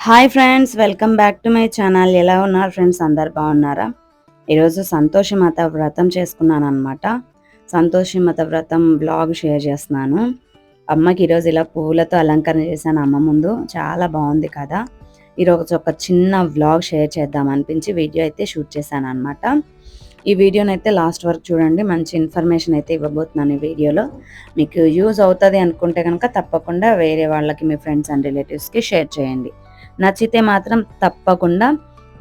Hi friends welcome back to my channel. ఎలా ఉన్నారు friends? అందరు బాగున్నారా? ఈరోజు సంతోషి వ్రతం చేసుకున్నాను అనమాట సంతోషి వ్రతం బ్లాగ్ షేర్ చేస్తున్నాను. అమ్మకి ఈరోజు ఇలా పువ్వులతో అలంకరణ చేశాను అమ్మ ముందు. చాలా బాగుంది కదా. ఈరోజు ఒక చిన్న వ్లాగ్ షేర్ చేద్దాం అనిపించి వీడియో అయితే షూట్ చేశాను అనమాట ఈ వీడియోని అయితే లాస్ట్ వరకు చూడండి. మంచి ఇన్ఫర్మేషన్ అయితే ఇవ్వబోతున్నాను ఈ వీడియోలో. మీకు యూజ్ అవుతుంది అనుకుంటే కనుక తప్పకుండా వేరే వాళ్ళకి మీ ఫ్రెండ్స్ అండ్ రిలేటివ్స్కి షేర్ చేయండి. నచ్చితే మాత్రం తప్పకుండా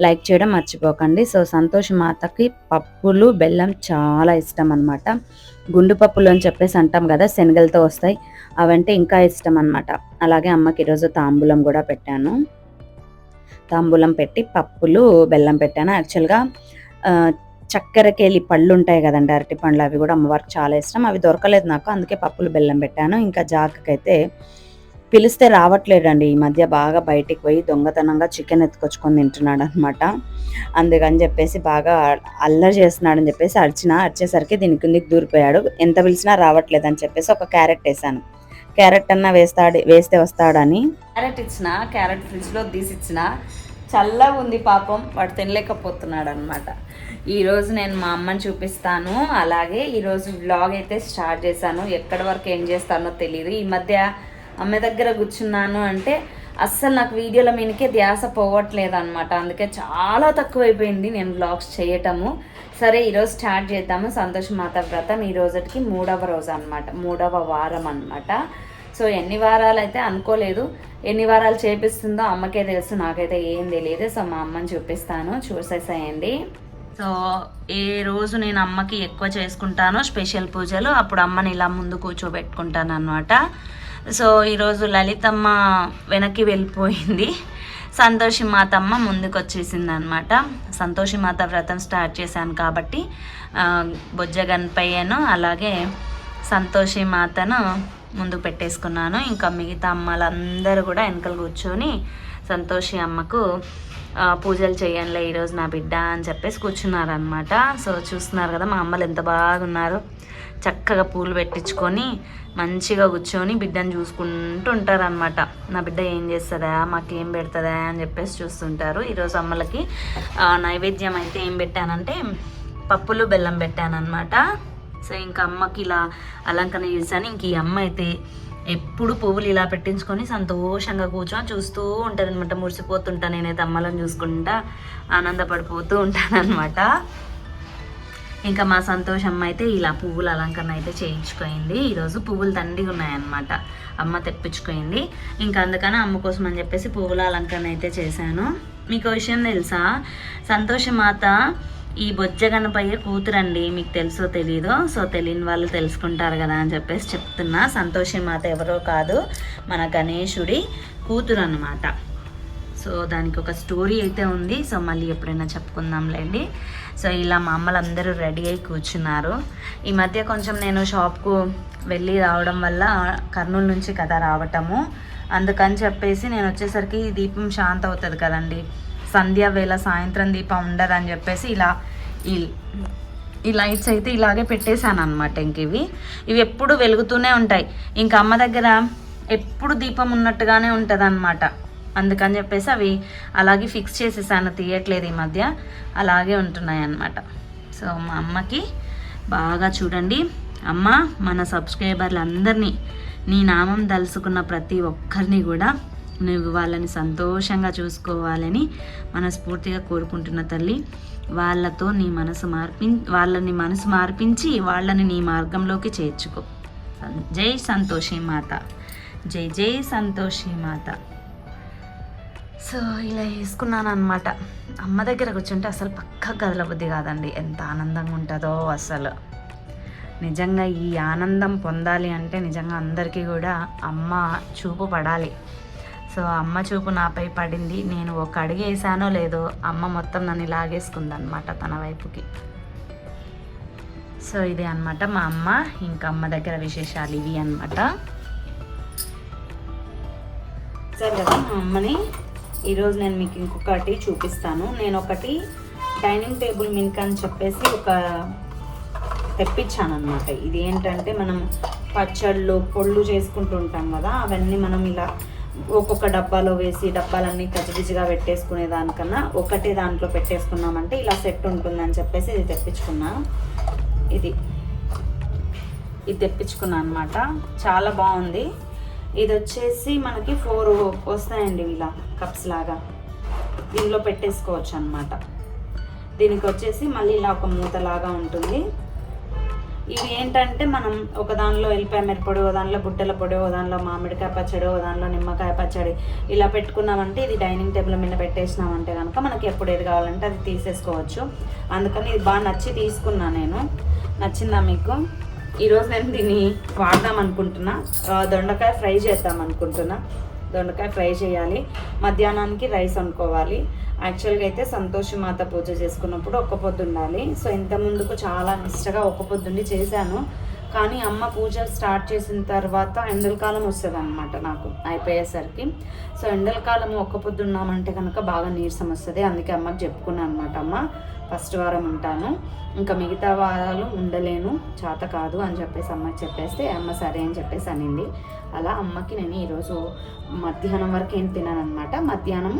లైక్ చేయడం మర్చిపోకండి. సో సంతోష్ మాతకి పప్పులు బెల్లం చాలా ఇష్టం అనమాట గుండు పప్పులు అని చెప్పేసి అంటాం కదా శనగలతో వస్తాయి. అవంటే ఇంకా ఇష్టం అనమాట అలాగే అమ్మకి ఈరోజు తాంబూలం కూడా పెట్టాను. తాంబూలం పెట్టి పప్పులు బెల్లం పెట్టాను. యాక్చువల్గా చక్కెరకేలి పళ్ళు ఉంటాయి కదండి అరటి పండ్లు అవి కూడా అమ్మవారికి చాలా ఇష్టం. అవి దొరకలేదు నాకు అందుకే పప్పులు బెల్లం పెట్టాను. ఇంకా జాకకైతే పిలిస్తే రావట్లేడండి ఈ మధ్య బాగా బయటికి పోయి దొంగతనంగా చికెన్ ఎత్తుకొచ్చుకొని తింటున్నాడు అనమాట అందుకని చెప్పేసి బాగా అల్లరి చేస్తున్నాడని చెప్పేసి అరిచిన అరిచేసరికి దీని కిందికి దూరిపోయాడు. ఎంత పిలిచినా రావట్లేదు అని చెప్పేసి ఒక క్యారెట్ వేసాను క్యారెట్ అన్నా వేస్తాడు వేస్తే వస్తాడని. క్యారెట్ ఇచ్చిన క్యారెట్ ఫ్రిడ్జ్లో తీసి ఇచ్చిన చల్లగా ఉంది పాపం. వాడు తినలేకపోతున్నాడు అనమాట ఈరోజు నేను మా అమ్మని చూపిస్తాను. అలాగే ఈరోజు వ్లాగ్ అయితే స్టార్ట్ చేశాను. ఎక్కడి వరకు ఏం చేస్తానో తెలియదు ఈ మధ్య అమ్మ దగ్గర కూర్చున్నాను అంటే అస్సలు నాకు వీడియోల మీదకే ధ్యాస పోవట్లేదు అనమాట అందుకే చాలా తక్కువైపోయింది నేను బ్లాగ్స్ చేయటము. సరే ఈరోజు స్టార్ట్ చేద్దాము. సంతోష్ మాత వ్రతం ఈ రోజుకి మూడవ రోజు అనమాట మూడవ వారం అనమాట సో ఎన్ని వారాలు అయితే అనుకోలేదు ఎన్ని వారాలు చేపిస్తుందో అమ్మకే తెలుసు నాకైతే ఏం తెలియదు. సో మా అమ్మని చూపిస్తాను. చూసేసేయండి. సో ఏ రోజు నేను అమ్మకి ఎక్కువ చేసుకుంటానో స్పెషల్ పూజలు అప్పుడు అమ్మని ఇలా ముందు కూర్చోబెట్టుకుంటాను అనమాట సో ఈరోజు లలితమ్మ వెనక్కి వెళ్ళిపోయింది. సంతోషి మాతమ్మ ముందుకు వచ్చేసింది అనమాట సంతోషి మాత వ్రతం స్టార్ట్ చేశాను కాబట్టి బొజ్జగన్పయ్యను బొజ్జ గణపయ్యను అలాగే సంతోషి మాతను ముందు పెట్టేసుకున్నాను. ఇంకా మిగతా అమ్మలందరూ కూడా వెనకలు కూర్చొని సంతోషి అమ్మకు పూజలు చేయండిలే ఈరోజు నా బిడ్డ అని చెప్పేసి కూర్చున్నారనమాట సో చూస్తున్నారు కదా మా అమ్మలు ఎంత బాగున్నారు. చక్కగా పూలు పెట్టించుకొని మంచిగా కూర్చొని బిడ్డను చూసుకుంటూ ఉంటారనమాట నా బిడ్డ ఏం చేస్తుందా? మాకేం పెడుతుందా? అని చెప్పేసి చూస్తుంటారు. ఈరోజు అమ్మలకి నైవేద్యం అయితే ఏం పెట్టానంటే పప్పులు బెల్లం పెట్టానమాట సో ఇంకా అమ్మకి ఇలా అలంకరణ చేశాను. ఇంక ఈ అమ్మ అయితే ఎప్పుడు పువ్వులు ఇలా పెట్టించుకొని సంతోషంగా కూర్చొని చూస్తూ ఉంటారనమాట అనమాట మురిసిపోతుంటా నేనైతే అమ్మలను చూసుకుంటా ఆనందపడిపోతూ ఉంటానన్నమాట. ఇంకా మా సంతోషమ్మ అయితే ఇలా పువ్వుల అలంకరణ అయితే చేయించుకోయింది. ఈరోజు పువ్వులు దండిగా ఉన్నాయన్నమాట అమ్మ తెప్పించుకోయింది. ఇంకా అందుకని అమ్మ కోసం అని చెప్పేసి పువ్వుల అలంకరణ అయితే చేశాను. మీకు విషయం తెలుసా? సంతోషమాత ఈ బొజ్జ గణపయ్య కూతురండి మీకు తెలుసో తెలీదో? సో తెలియని వాళ్ళు తెలుసుకుంటారు కదా అని చెప్పేసి చెప్తున్నా. సంతోషమాత ఎవరో కాదు మన గణేశుడి కూతురు అనమాట సో దానికి ఒక స్టోరీ అయితే ఉంది. సో మళ్ళీ ఎప్పుడైనా చెప్పుకుందాంలేండి. సో ఇలా మా అమ్మలు అందరూ రెడీ అయి కూర్చున్నారు. ఈ మధ్య కొంచెం నేను షాప్కు వెళ్ళి రావడం వల్ల కర్నూలు నుంచి కదా రావటము. అందుకని చెప్పేసి నేను వచ్చేసరికి దీపం శాంత అవుతుంది కదండి. సంధ్య వేళ సాయంత్రం దీపం ఉండదని చెప్పేసి ఇలా ఈ ఈ లైట్స్ అయితే ఇలాగే పెట్టేశాను అనమాట ఇంక ఇవి. ఇవి ఎప్పుడు వెలుగుతూనే ఉంటాయి. ఇంకా అమ్మ దగ్గర ఎప్పుడు దీపం ఉన్నట్టుగానే ఉంటుంది అందుకని చెప్పేసి అవి అలాగే ఫిక్స్ చేసేసాను తీయట్లేదు ఈ మధ్య. అలాగే ఉంటున్నాయి అన్నమాట సో మా అమ్మకి బాగా చూడండి. అమ్మ మన సబ్స్క్రైబర్లందరినీ నీ నామం తలుసుకున్న ప్రతి ఒక్కరిని కూడా నువ్వు వాళ్ళని సంతోషంగా చూసుకోవాలని మనస్ఫూర్తిగా కోరుకుంటున్న తల్లి వాళ్ళతో నీ మనసు మార్పి వాళ్ళని మనసు మార్పించి వాళ్ళని నీ మార్గంలోకి చేర్చుకో. జై సంతోషి మాత. జై జై సంతోషి మాత. సో ఇలా వేసుకున్నాను అనమాట అమ్మ దగ్గర కూర్చుంటే అసలు పక్క గదల బుద్ధి కాదండి. ఎంత ఆనందంగా ఉంటుందో అసలు. నిజంగా ఈ ఆనందం పొందాలి అంటే నిజంగా అందరికీ కూడా అమ్మ చూపు పడాలి. సో అమ్మ చూపు నాపై పడింది. నేను ఒక అడుగు వేసానో లేదో అమ్మ మొత్తం నన్ను లాగేసుకుందనమాట తన వైపుకి. సో ఇది అన్నమాట మా అమ్మ. ఇంకా అమ్మ దగ్గర విశేషాలు ఇవి అన్నమాట. సరే మా అమ్మని ఈరోజు నేను మీకు ఇంకొకటి చూపిస్తాను. నేను ఒకటి డైనింగ్ టేబుల్ మిల్క్ అని చెప్పేసి ఒక తెప్పించాను అనమాట ఇది ఏంటంటే మనం పచ్చళ్ళు పొళ్ళు చేసుకుంటూ ఉంటాం కదా అవన్నీ మనం ఇలా ఒక్కొక్క డబ్బాలో వేసి డబ్బాలన్నీ కచ్చిపిచ్చిగా పెట్టేసుకునే దానికన్నా ఒకటే దాంట్లో పెట్టేసుకున్నామంటే ఇలా సెట్ ఉంటుందని చెప్పేసి ఇది తెప్పించుకున్నా. ఇది ఇది తెప్పించుకున్నా అనమాట చాలా బాగుంది. ఇది వచ్చేసి మనకి ఫోర్ వస్తాయండి ఇలా కప్స్ లాగా. దీనిలో పెట్టేసుకోవచ్చు అనమాట దీనికి వచ్చేసి మళ్ళీ ఇలా ఒక మూతలాగా ఉంటుంది. ఇవి ఏంటంటే మనం ఒక దానిలో ఎల్లిపాయ మిరపొడి ఒక దానిలో బుట్టల పొడి ఓ దానిలో మామిడికాయ పచ్చడి ఓ దానిలో నిమ్మకాయ పచ్చడి ఇలా పెట్టుకున్నామంటే ఇది డైనింగ్ టేబుల్ మీద పెట్టేసినామంటే కనుక మనకి ఎప్పుడు ఏది కావాలంటే అది తీసేసుకోవచ్చు. అందుకని ఇది బాగా నచ్చి తీసుకున్నా నేను. నచ్చిందా మీకు? ఈరోజు నేను దీన్ని వాడదాం అనుకుంటున్నా. దొండకాయ ఫ్రై చేద్దాం అనుకుంటున్నా. దొండకాయ ఫ్రై చేయాలి. మధ్యాహ్నానికి రైస్ అనుకోవాలి. యాక్చువల్గా అయితే సంతోషి మాత పూజ చేసుకున్నప్పుడు ఒక్క పొద్దు ఉండాలి. సో ఇంత ముందుకు చాలా నిష్టగా ఒక్క పొద్దుండి చేశాను. కానీ అమ్మ పూజ స్టార్ట్ చేసిన తర్వాత ఎండల కాలం వస్తుంది అనమాట నాకు అయిపోయేసరికి. సో ఎండల కాలం ఒక్క పొద్దు ఉన్నామంటే కనుక బాగా నీరసం వస్తుంది. అందుకే అమ్మకి చెప్పుకున్నాను అనమాట అమ్మ ఫస్ట్ వారం ఉంటాను. ఇంకా మిగతా వారాలు ఉండలేను చేత కాదు అని చెప్పేసి అమ్మకి చెప్పేస్తే అమ్మ సరే అని చెప్పేసి అనింది. అలా అమ్మకి నేను ఈరోజు మధ్యాహ్నం వరకు ఏం తిన్నాను అనమాట మధ్యాహ్నం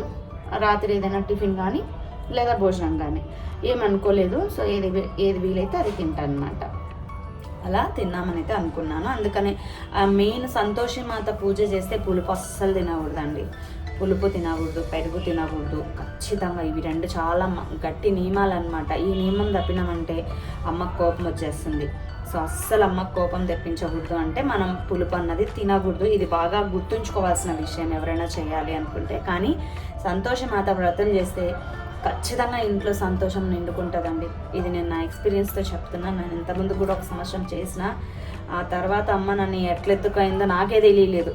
రాత్రి ఏదైనా టిఫిన్ కానీ లేదా భోజనం కానీ ఏమనుకోలేదు సో ఏది ఏది వీలైతే అది తింటాను అనమాట అలా తిన్నామని అయితే అనుకున్నాను. అందుకని మెయిన్ సంతోషి మాత పూజ చేస్తే పులుపు అస్సలు తినకూడదండి. పులుపు తినకూడదు పెరుగు తినకూడదు. ఖచ్చితంగా ఇవి రెండు చాలా గట్టి నియమాలు అనమాట ఈ నియమం తప్పినామంటే అమ్మకు కోపం వచ్చేస్తుంది. సో అస్సలు అమ్మకు కోపం తెప్పించకూడదు అంటే మనం పులుపు అన్నది తినకూడదు. ఇది బాగా గుర్తుంచుకోవాల్సిన విషయం ఎవరైనా చేయాలి అనుకుంటే. కానీ సంతోషమాత వ్రతం చేస్తే ఖచ్చితంగా ఇంట్లో సంతోషం నిండుకుంటుందండి. ఇది నేను నా ఎక్స్పీరియన్స్తో చెప్తున్నాను నేను ఇంతకుముందు కూడా ఒక సంవత్సరం చేసిన ఆ తర్వాత అమ్మ నన్ను ఎట్లెత్తుకైందో నాకే తెలియలేదు.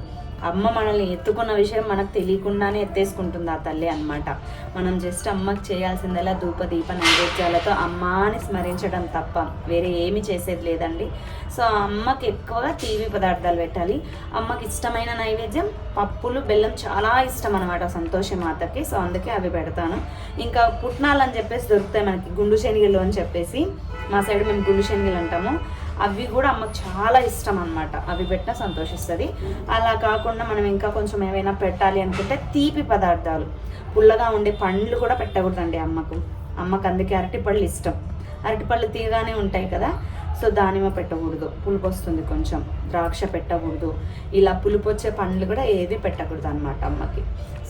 అమ్మ మనల్ని ఎత్తుకున్న విషయం మనకు తెలియకుండానే ఎత్తేసుకుంటుంది ఆ తల్లి అనమాట మనం జస్ట్ అమ్మకి చేయాల్సిందలా ధూప దీప నైవేద్యాలతో అమ్మాని స్మరించడం తప్ప వేరే ఏమి చేసేది లేదండి. సో అమ్మకి ఎక్కువగా తీపి పదార్థాలు పెట్టాలి. అమ్మకి ఇష్టమైన నైవేద్యం పప్పులు బెల్లం చాలా ఇష్టం అనమాట సంతోషం మాతకి. సో అందుకే అవి పెడతాను. ఇంకా పుట్నాలు అని చెప్పేసి దొరుకుతాయి మనకి గుండు శనిగలు అని చెప్పేసి. మా సైడ్ మేము గుండు శనిగలు అంటాము. అవి కూడా అమ్మకు చాలా ఇష్టం అనమాట అవి పెట్టినా సంతోషిస్తుంది. అలా కాకుండా మనం ఇంకా కొంచెం ఏమైనా పెట్టాలి అనుకుంటే తీపి పదార్థాలు. పుల్లగా ఉండే పండ్లు కూడా పెట్టకూడదండి అమ్మకు. అమ్మకు అందుకే అరటిపళ్ళు ఇష్టం. అరటిపళ్ళు తీయగానే ఉంటాయి కదా సో దానిమ్మ పెట్టకూడదు. పులుపు వస్తుంది కొంచెం. ద్రాక్ష పెట్టకూడదు. ఇలా పులుపు వచ్చే పండ్లు కూడా ఏది పెట్టకూడదు అనమాట అమ్మకి.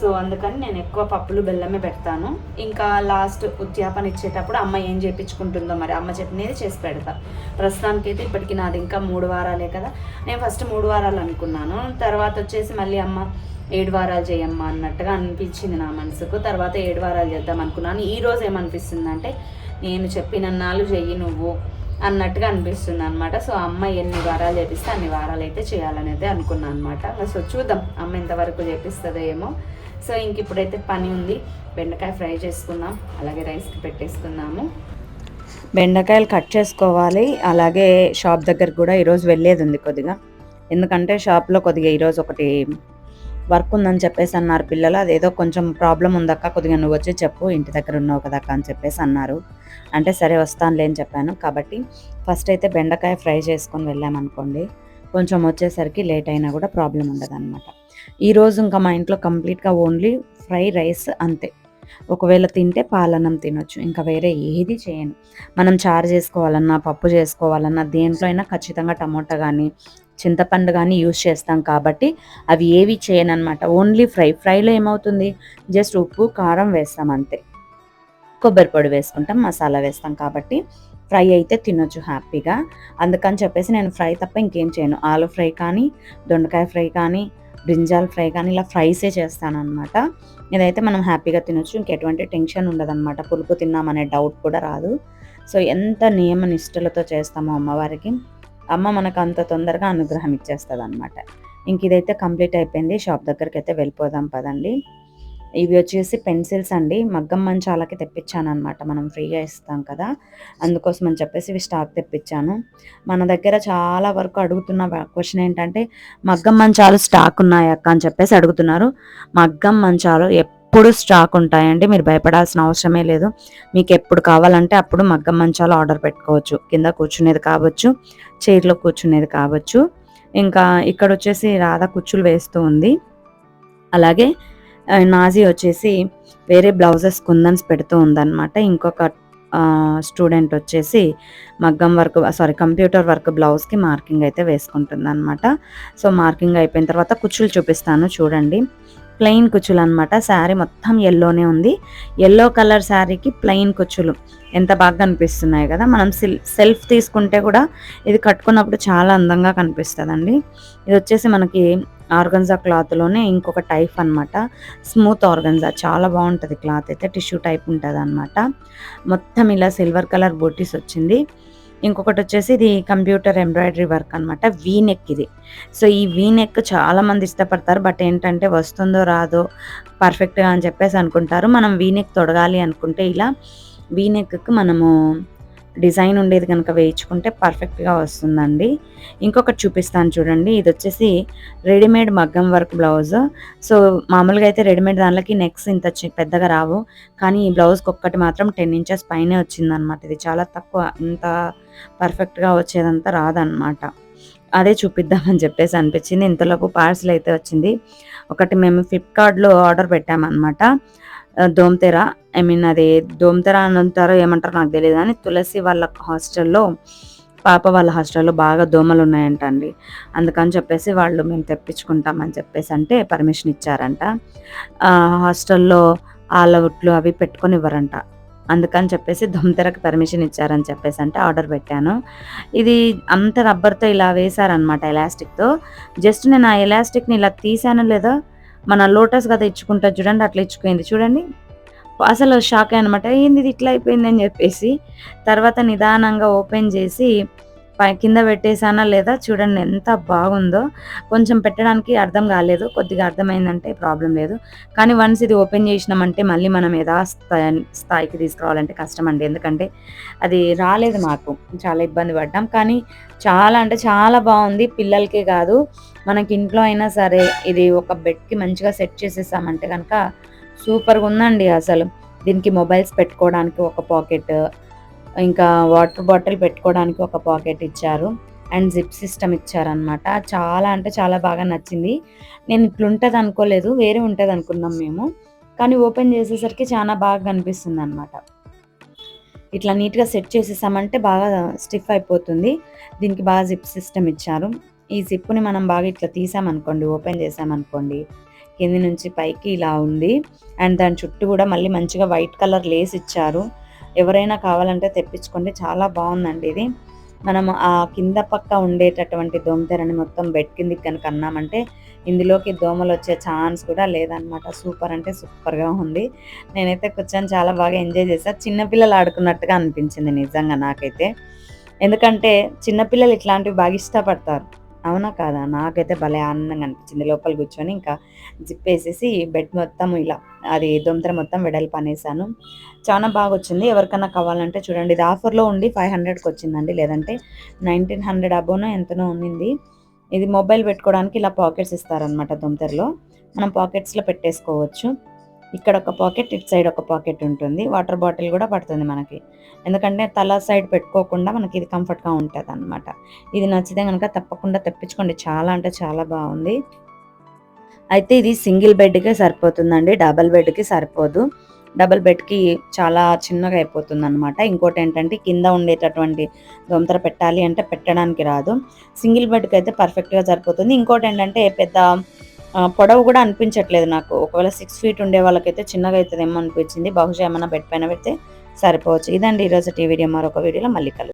సో అందుకని నేను ఎక్కువ పప్పులు బెల్లమే పెడతాను. ఇంకా లాస్ట్ ఉద్యాపన ఇచ్చేటప్పుడు అమ్మ ఏం చేయించుకుంటుందో మరి అమ్మ చెప్పినది చేసి పెడతా. ప్రస్తుతానికి అయితే ఇప్పటికి నాది ఇంకా మూడు వారాలే కదా. నేను ఫస్ట్ మూడు వారాలు అనుకున్నాను. తర్వాత వచ్చేసి మళ్ళీ అమ్మ ఏడు వారాలు చేయమ్మా అన్నట్టుగా అనిపించింది నా మనసుకు. తర్వాత ఏడు వారాలు చేద్దాం అనుకున్నాను. ఈ రోజు ఏమనిపిస్తుంది అంటే నేను చెప్పిన నాలుగు చెయ్యి నువ్వు. అన్నట్టుగా అనిపిస్తుంది అనమాట సో అమ్మ ఎన్ని వారాలు చేపిస్తే అన్ని వారాలు అయితే చేయాలనేది అనుకున్నాను అనమాట సో చూద్దాం అమ్మ ఎంతవరకు చేపిస్తుందో ఏమో. సో ఇంక ఇప్పుడైతే పని ఉంది. బెండకాయ ఫ్రై చేసుకుందాం. అలాగే రైస్కి పెట్టేసుకుందాము. బెండకాయలు కట్ చేసుకోవాలి. అలాగే షాప్ దగ్గర కూడా ఈరోజు వెళ్ళేది ఉంది కొద్దిగా. ఎందుకంటే షాప్లో కొద్దిగా ఈరోజు ఒకటి వర్క్ ఉందని చెప్పేసి అన్నారు పిల్లలు. అదేదో కొంచెం ప్రాబ్లం ఉందక్క కొద్దిగా నువ్వు వచ్చి చెప్పు ఇంటి దగ్గర ఉన్నావు కదక్క అని చెప్పేసి అన్నారు. అంటే సరే వస్తానులే అని చెప్పాను. కాబట్టి ఫస్ట్ అయితే బెండకాయ ఫ్రై చేసుకొని వెళ్ళామనుకోండి కొంచెం వచ్చేసరికి లేట్ అయినా కూడా ప్రాబ్లం ఉండదు అనమాట ఈరోజు ఇంకా మా ఇంట్లో కంప్లీట్గా ఓన్లీ ఫ్రై రైస్ అంతే. ఒకవేళ తింటే పాలన్నం తినొచ్చు. ఇంకా వేరే ఏది చేయను. మనం చారు చేసుకోవాలన్నా పప్పు చేసుకోవాలన్నా దేంట్లో అయినా ఖచ్చితంగా టమోటా కానీ చింతపండు కానీ యూస్ చేస్తాం కాబట్టి అవి ఏవి చేయనమాట ఓన్లీ ఫ్రై ఫ్రైలో ఏమవుతుంది? జస్ట్ ఉప్పు కారం వేస్తాం అంతే. కొబ్బరి పొడి వేసుకుంటాం మసాలా వేస్తాం కాబట్టి ఫ్రై అయితే తినొచ్చు హ్యాపీగా. అందుకని చెప్పేసి నేను ఫ్రై తప్ప ఇంకేం చేయను. ఆలు ఫ్రై కానీ దొండకాయ ఫ్రై కానీ బ్రింజాల్ ఫ్రై కానీ ఇలా ఫ్రైసే చేస్తాను అనమాట ఇదైతే మనం హ్యాపీగా తినొచ్చు. ఇంకెటువంటి టెన్షన్ ఉండదన్నమాట. పులుపు తిన్నామనే డౌట్ కూడా రాదు. సో ఎంత నియమ నిష్ఠలతో చేస్తామో అమ్మవారికి. అమ్మ మనకు అంత తొందరగా అనుగ్రహం ఇచ్చేస్తుంది అనమాట ఇంక ఇదైతే కంప్లీట్ అయిపోయింది. షాప్ దగ్గరికి అయితే వెళ్ళిపోదాం పదండి. ఇవి వచ్చేసి పెన్సిల్స్ అండి. మగ్గం మంచాలకి తెప్పించాను అనమాట మనం ఫ్రీగా ఇస్తాం కదా. అందుకోసం అని చెప్పేసి ఇవి స్టాక్ తెప్పించాను. మన దగ్గర చాలా వరకు అడుగుతున్న క్వశ్చన్ ఏంటంటే మగ్గం మంచాలు స్టాక్ ఉన్నాయక్క అని చెప్పేసి అడుగుతున్నారు. మగ్గం మంచాలు ఎప్పుడు స్టాక్ ఉంటాయండి? మీరు భయపడాల్సిన అవసరమే లేదు. మీకు ఎప్పుడు కావాలంటే అప్పుడు మగ్గం మంచాలు ఆర్డర్ పెట్టుకోవచ్చు. కింద కూర్చునేది కావచ్చు చైర్లో కూర్చునేది కావచ్చు. ఇంకా ఇక్కడ వచ్చేసి రాధా కుచ్చులు వేస్తూ ఉంది. అలాగే నాజీ వచ్చేసి వేరే బ్లౌజెస్ కుందన్స్ పెడుతూ ఉందన్నమాట. ఇంకొక స్టూడెంట్ వచ్చేసి మగ్గం వర్క్ సారీ కంప్యూటర్ వర్క్ బ్లౌజ్కి మార్కింగ్ అయితే వేసుకుంటుంది అనమాట సో మార్కింగ్ అయిపోయిన తర్వాత కుచ్చులు చూపిస్తాను చూడండి. ప్లెయిన్ కుచ్చులు అనమాట శారీ మొత్తం ఎల్లోనే ఉంది. ఎల్లో కలర్ శారీకి ప్లెయిన్ కుచ్చులు. ఎంత బాగా కనిపిస్తున్నాయి కదా. మనం సెల్ఫ్ తీసుకుంటే కూడా ఇది కట్టుకున్నప్పుడు చాలా అందంగా కనిపిస్తుందండి. ఇది వచ్చేసి మనకి ఆర్గన్జా క్లాత్లోనే ఇంకొక టైప్ అనమాట స్మూత్ ఆర్గన్జా. చాలా బాగుంటుంది క్లాత్ అయితే. టిష్యూ టైప్ ఉంటుంది అనమాట మొత్తం ఇలా సిల్వర్ కలర్ బొటీస్ వచ్చింది. ఇంకొకటి వచ్చేసి ఇది కంప్యూటర్ ఎంబ్రాయిడరీ వర్క్ అనమాట వీ నెక్ ఇది. సో ఈ వీ నెక్ చాలా మంది ఇష్టపడతారు బట్ ఏంటంటే వస్తుందో రాదో పర్ఫెక్ట్గా అని చెప్పేసి అనుకుంటారు. మనం వీ నెక్ తొడగాలి అనుకుంటే ఇలా వీ నెక్కి మనము డిజైన్ ఉండేది కనుక వేయించుకుంటే పర్ఫెక్ట్గా వస్తుందండి. ఇంకొకటి చూపిస్తాను చూడండి. ఇది వచ్చేసి రెడీమేడ్ మగ్గం వర్క్ బ్లౌజ్. సో మామూలుగా అయితే రెడీమేడ్ దానిలోకి నెక్స్ ఇంత పెద్దగా రావు. కానీ ఈ బ్లౌజ్కి ఒక్కటి మాత్రం టెన్ ఇంచెస్ పైనే వచ్చిందనమాట ఇది చాలా తక్కువ ఇంత పర్ఫెక్ట్గా వచ్చేదంతా రాదనమాట అదే చూపిద్దామని చెప్పేసి అనిపించింది. ఇంతలోపు పార్సల్ అయితే వచ్చింది. ఒకటి మేము ఫ్లిప్కార్ట్లో ఆర్డర్ పెట్టామన్నమాట. దోమతెర ఐ మీన్ అది దోమతెర అని అంటారో ఏమంటారో నాకు తెలియదు కానీ తులసి వాళ్ళ హాస్టల్లో పాప వాళ్ళ హాస్టల్లో బాగా దోమలు ఉన్నాయంట అండి అందుకని చెప్పేసి వాళ్ళు మేము తెప్పించుకుంటామని చెప్పేసి అంటే పర్మిషన్ ఇచ్చారంట. హాస్టల్లో ఆలవుట్లు అవి పెట్టుకొని ఇవ్వరంట. అందుకని చెప్పేసి దొంతెరకు పర్మిషన్ ఇచ్చారని చెప్పేసి అంటే ఆర్డర్ పెట్టాను. ఇది అంత రబ్బర్తో ఇలా వేశారనమాట ఎలాస్టిక్తో. జస్ట్ నేను ఆ ఎలాస్టిక్ని ఇలా తీసాను లేదా మన లోటస్ కదా ఇచ్చుకుంటా చూడండి అట్లా ఇచ్చుకుంది చూడండి అసలు షాక్ అనమాట ఏంది ఇది ఇట్లా అయిపోయింది? అని చెప్పేసి తర్వాత నిదానంగా ఓపెన్ చేసి కింద పెట్టేసానా లేదా చూడండి ఎంత బాగుందో. కొంచెం పెట్టడానికి అర్థం కాలేదు కొద్దిగా అర్థమైందంటే ప్రాబ్లం లేదు. కానీ వన్స్ ఇది ఓపెన్ చేసినామంటే మళ్ళీ మనం యథా స్థాయికి తీసుకురావాలంటే కష్టం అండి. ఎందుకంటే అది రాలేదు మాకు. చాలా ఇబ్బంది పడ్డాం. కానీ చాలా అంటే చాలా బాగుంది. పిల్లలకే కాదు మనకి ఇంట్లో అయినా సరే ఇది ఒక బెడ్కి మంచిగా సెట్ చేసేసామంటే కనుక సూపర్గా ఉందండి అసలు. దీనికి మొబైల్స్ పెట్టుకోవడానికి ఒక పాకెట్ ఇంకా వాటర్ బాటిల్ పెట్టుకోవడానికి ఒక పాకెట్ ఇచ్చారు. అండ్ జిప్ సిస్టమ్ ఇచ్చారనమాట చాలా అంటే చాలా బాగా నచ్చింది. నేను ఇట్లుంటుంది అనుకోలేదు వేరే ఉంటుంది అనుకున్నాం మేము. కానీ ఓపెన్ చేసేసరికి చాలా బాగా కనిపిస్తుంది అనమాట ఇట్లా నీట్గా సెట్ చేసేసామంటే బాగా స్టిఫ్ అయిపోతుంది. దీనికి బాగా జిప్ సిస్టమ్ ఇచ్చారు. ఈ జిప్పుని మనం బాగా ఇట్లా తీసామనుకోండి ఓపెన్ చేసామనుకోండి కింది నుంచి పైకి ఇలా ఉంది. అండ్ దాని చుట్టూ కూడా మళ్ళీ మంచిగా వైట్ కలర్ లేస్ ఇచ్చారు. ఎవరైనా కావాలంటే తెప్పించుకోండి. చాలా బాగుందండి ఇది. మనం ఆ కింద పక్క ఉండేటటువంటి దోమతెరని మొత్తం బెడ్ కిందికి కనుక అన్నామంటే ఇందులోకి దోమలు వచ్చే ఛాన్స్ కూడా లేదనమాట సూపర్ అంటే సూపర్గా ఉంది. నేనైతే కూర్చొని చాలా బాగా ఎంజాయ్ చేశాను చిన్నపిల్లలు ఆడుకున్నట్టుగా అనిపించింది నిజంగా నాకైతే. ఎందుకంటే చిన్నపిల్లలు ఇట్లాంటివి బాగా ఇష్టపడతారు. అవునా కాదా? నాకైతే భలే ఆనందంగా అనిపించింది లోపల కూర్చొని. ఇంకా జిప్ వేసేసి బెడ్ మొత్తం ఇలా అది దొంతర మొత్తం వెడల్పు అనేసాను. చాలా బాగా వచ్చింది ఎవరికైనా కావాలంటే చూడండి ఇది ఆఫర్లో ఉండి ఫైవ్ హండ్రెడ్కి వచ్చిందండి. లేదంటే నైన్టీన్ హండ్రెడ్ అబోనో ఎంతనో ఉన్నింది. ఇది మొబైల్ పెట్టుకోవడానికి ఇలా పాకెట్స్ ఇస్తారనమాట దొంతరలో. మనం పాకెట్స్లో పెట్టేసుకోవచ్చు. ఇక్కడ ఒక పాకెట్ ఇటు సైడ్ ఒక పాకెట్ ఉంటుంది. వాటర్ బాటిల్ కూడా పడుతుంది మనకి. ఎందుకంటే తల సైడ్ పెట్టుకోకుండా మనకి ఇది కంఫర్ట్గా ఉంటుంది అనమాట ఇది నచ్చితే కనుక తప్పకుండా తెప్పించుకోండి. చాలా అంటే చాలా బాగుంది. అయితే ఇది సింగిల్ బెడ్కే సరిపోతుందండి డబల్ బెడ్కి సరిపోదు. డబుల్ బెడ్కి చాలా చిన్నగా అయిపోతుంది అనమాట ఇంకోటి ఏంటంటే కింద ఉండేటటువంటి దొంతర పెట్టాలి అంటే పెట్టడానికి రాదు. సింగిల్ బెడ్కి అయితే పర్ఫెక్ట్గా సరిపోతుంది. ఇంకోటి ఏంటంటే పెద్ద పొడవు కూడా అనిపించట్లేదు నాకు. ఒకవేళ సిక్స్ ఫీట్ ఉండే వాళ్ళకైతే చిన్నగా అవుతుందేమో అనిపించింది. బహుశా ఏమైనా బెడ్ పైన పెడితే సరిపోవచ్చు. ఇదండి ఈరోజు టీ వీడియో. మరొక వీడియోలో మళ్ళీ కలుగు